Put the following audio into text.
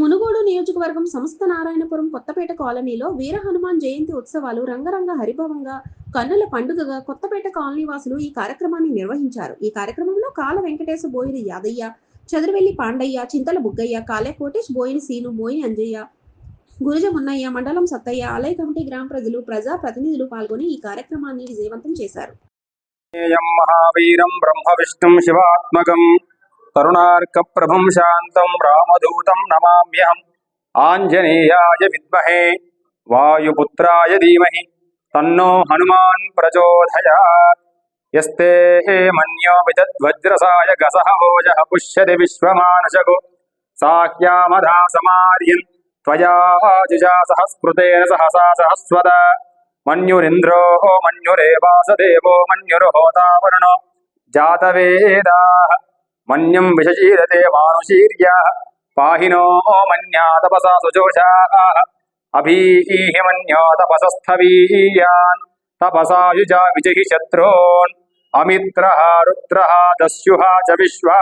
మునుగోడు నియోజకవర్గం సంస్థ నారాయణపురం కొత్తపేట కాలనీలో వీర హనుమాన్ జయంతి ఉత్సవాలు రంగరంగ హరిభవంగా కన్నుల పండుగగా కొత్తపేట కాలనీ వాసులు ఈ కార్యక్రమాన్ని నిర్వహించారు. ఈ కార్యక్రమంలో కాల వెంకటేశ బోయిని యాదయ్య చదురువెల్లి పాండయ్య చింతల బుగ్గయ్య కాలే కోటేష్ బోయిని సీను బోయిని అంజయ్య గురుజ మున్నయ్య మండలం సత్తయ్య ఆలయ కమిటీ గ్రామ ప్రజలు ప్రజా ప్రతినిధులు పాల్గొని ఈ కార్యక్రమాన్ని విజయవంతం చేశారు. మహావీరం బ్రహ్మ శివాత్మకం. కరుణార్కప్రభుం శాంతం రామదూతం నమామ్యహం. ఆంజనేయాయ విద్మహే. వాయుపుత్రాయ ధీమహి. తన్నో హనుమాన్ ప్రచోదయాత్. ఎస్తే మన్యో విద్వజ్రసాయ గసహోజ పుష్యతి విశ్వమానుషగు సాహ్యామధా సమార్యన్. త్వయాజుజా సహస్కృతేన సహసా సహస్వద. మన్యురింద్రో మన్యురేవాసదేవో మన్యుర్హోతావరుణో జాతవేదా. जातवेदाः मन्यं विषशीरते मानुशीर्याः पाहि नो मन्या तपसा सुजोषाः अभीः मन्यो तपसस्थवीयान् तपसा युजा विजहि शत्रून् अमित्रः रुद्रः दस्युः च विश्वा